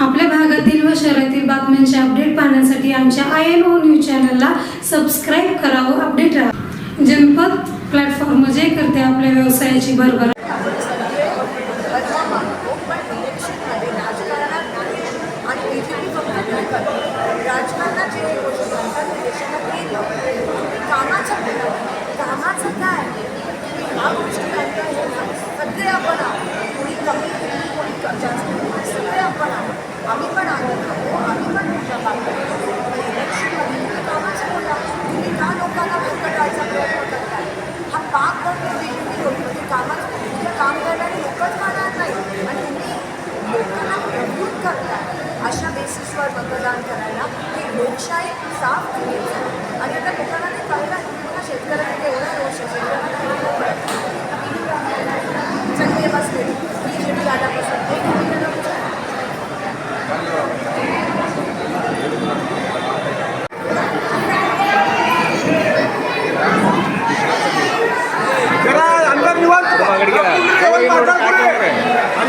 आपल्या भागातील व शहरातील बातम्यांचे अपडेट पाहण्यासाठी आमच्या आय एन ओ न्यूज चॅनलला सबस्क्राईब करा व अपडेट राहा. जनपद प्लॅटफॉर्म जे करते आपल्या व्यवसायाची भरभरा बदला मागतो पण इलेक्शनमध्ये राजकारणात नाही आणि बी जे पी फक्त काय करते राजकारणात जे गोष्टी म्हणतात ते देशाला केलं कामाचं बोला कामाचं काय ह्या गोष्टी म्हणता हे ना, सगळे आपण आहोत कोणी कमी कोणी कोणी क- जास्त सगळे आपण आहोत आम्ही पण आनंद आहो आम्ही पण तुमच्या बाबतीत पण इलेक्शनमध्ये तुम्ही कामाचं बोला तुम्ही का लोकांना भरकटायचा प्रयत्न करताय हा पाप करतो बी जे पी होती म्हणजे कामाचं तुमचं काम करणारे लोकच राहणार नाही आणि तुम्ही लोकांना प्रवृत्त करताय अशा बेसिसवर मतदान करायला हे लोकशाही साफ चुकीचं आहे. आणि आता लोकांना ते कळलं आहे की बघा शेतकऱ्यांना एवढा रोष आहे शेतकऱ्यांना चांगले बसले बी जे पी आल्यापासून एक महिन्याला जरा अंदर निवांत जेवण माकडं पुढे.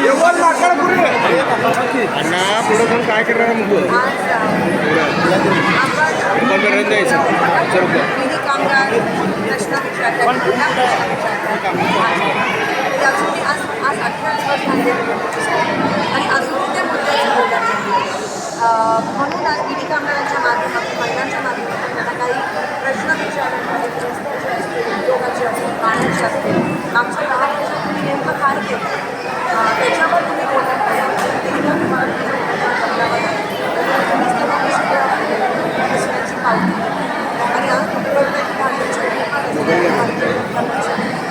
जेवण माकडं पुढे. अण्णा पुढं पण काय करणार मग अठरा दिवस झाले. आणि ते म्हणून आज विधी कामगारांच्या माध्यमातून महिलांच्या माध्यमातून त्यांना काही प्रश्न विचारले आहेत रस्त्याचे असतील उद्योगाचे असतील. पाण्याचे असतील मागच्या दहा वर्षात तुम्ही नेमकं काय केलं अं, त्याच्यावर तुम्ही बोलत नाही एकदा तुम्हाला तुमच्या मुलांना बदलावं लागेल. तुम्हीच तेव्हा दुसऱ्या- दुसऱ्याची पावती घेता. आणि आज कुठल्याही भाषेच्या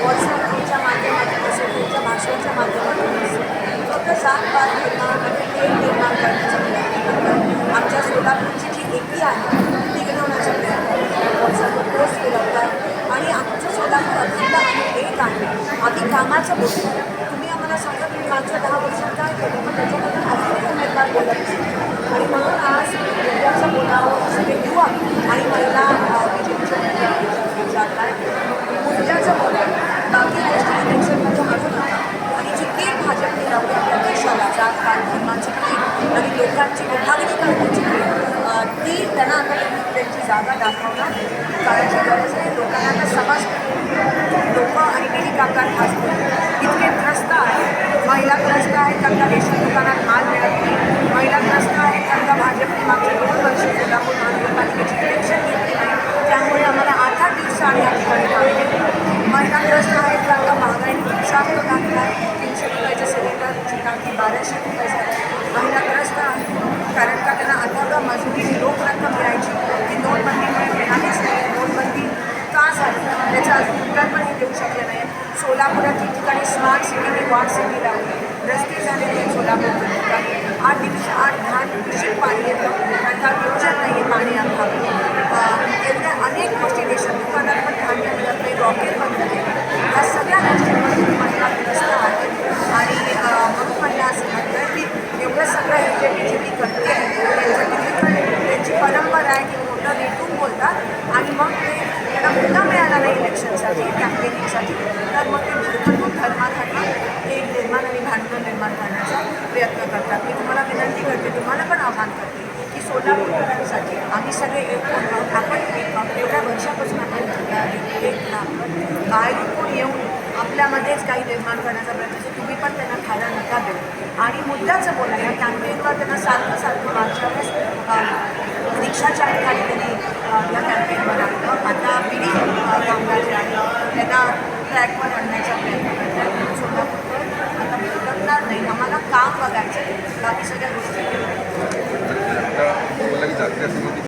व्हॉट्सअपच्या माध्यमातून असेल त्यांच्या भाषेच्या माध्यमातून असेल फक्त जात पात निर्माण आणि तेल निर्माण करण्याचा प्रयत्न करतात आमच्या सोलापूरची जी एकी आहे ती टिकवण्याचा प्रयत्न करतात व्हॉट्सअपवर पोस्ट फिरवतात आणि आमचं सोलापूर अखंड आणि एक आहे. आधी कामाचं बोलतो तुम्ही आम्हाला सांगा तुम्ही मागच्या दहा वर्षात काय केलं पण त्याच्याबद्दल अजूनही उमेदवार बोलत आणि म्हणून आज बोलावं असं युवा आणि महिला बी जे पीच्या जात आहे उद्याचं बोलावं बाकी गोष्टी इलेक्शनमध्ये आणू नका आणि जी केर भाजपने लावली आपल्या देशाला जात पात धर्माची केर आणि लोकांची विभागणी करण्याची केर अं, ती त्यांना आता त्यांनी त्यांची जागा दाखवणं करायची लोकांना आता समाज लोक आणि काही कामगार खास इतके त्रस्त आहेत. महिला त्रस्त आहेत त्यांना रेशन दुकानात माल मिळत नाही. महिला त्रस्त आहेत त्यांना भाजपने मागच्या दोन वर्ष कोल्हापूर महानगरपालिकेची इलेक्शन घेतली नाही. त्यामुळे आम्हाला आठ आठ दिवस आम्ही या ठिकाणी पाणी महिला त्रस्त आहेत त्यांना महागाईने शास्त्र घातला तीनशे रुपयाचे सिलेंडरची टाकी बाराशे रुपये झाली. महिला त्रस्त आहेत कारण का त्यांना अथांग मजुरी रोख घेऊ शकले नाही सोलापुरात ठिकठिकाणी स्मार्ट सिटी वॉर्ड सिटी लावली. रस्ते झालेले आहेत सोलापूर आठ दिवशी आठ दहा दिवशी पाणी येतं नंतर नियोजन नाही आहे पाणी अभावी अं, एवढ्या अनेक गोष्टी देशात दुकानात पण धान्य मिळत नाही रॉकेट बंद केलं या सगळ्या गोष्टींमध्ये महिला त्रस्त आहेत आणि अं, म्हणून मला असं वाटतं की एवढं सगळं हे जे बी जे पी करते त्यांचं टिपिकल त्यांची परंपरा आहे की मोठं रेटून बोलतात आणि मग ते त्यांना मुद्दा मिळाला नाही इलेक्शनसाठी कॅम्पेनिंगसाठी तर मग ते भरकटून धर्मासाठी एक निर्माण आणि भांडण निर्माण करण्याचा प्रयत्न करतात मी तुम्हाला विनंती करते तुम्हाला पण आव्हान करते की सोलापूरकरांसाठी सगळे एक आहोत आपण एक आहोत एवढ्या वर्षापासून आपण एक- बाहेरून कोण येऊन आपल्यामध्येच काही निर्माण करण्याचा प्रयत्न असतो तुम्ही पण त्यांना खायला नका देऊ. आणि मुद्द्याचं बोला या कॅम्पेनवर त्यांना सारखं सारखं मागच्या वेळेस रिक्षाच्या रिक्षा त्यांनी या कॅम्पेनवर आणलं. आता पिढी कामगार जे आहेत त्यांना ट्रॅकवर आणण्याचा प्रयत्न करतात. सोडा सोलापूरकर आता भटकणार नाही. आम्हाला काम बघायचं आहे. बाकी सगळ्या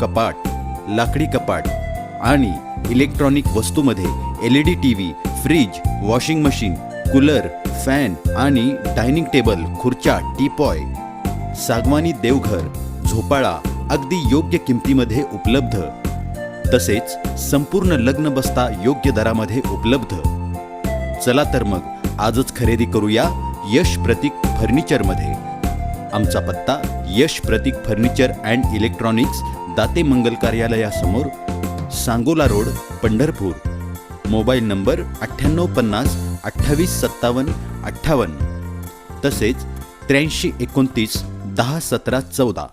कपाट लाकडी कपाट आणि electronic वस्तूमध्ये L E D T V fridge washing machine cooler fan आणि डायनिंग टेबल खुर्च्या टीपॉय सागवानी देवघर झोपाळा अगदी योग्य किमतीमध्ये उपलब्ध. तसेच संपूर्ण लग्न बस्ता योग्य दरामध्ये उपलब्ध. चला तर मग आजच खरेदी करूया यश प्रतीक फर्निचरमध्ये. आमचा पत्ता Yash Prateek furniture and electronics Date मंगल कार्यालयासमोर Sangola road Pandharpur. Mobile number अठ्ठ्याण्णव पन्नास अठ्ठावीस सत्तावन्न अठ्ठावन्न. तसेच त्र्याऐंशी एकोणतीस दहा सतरा चौदा.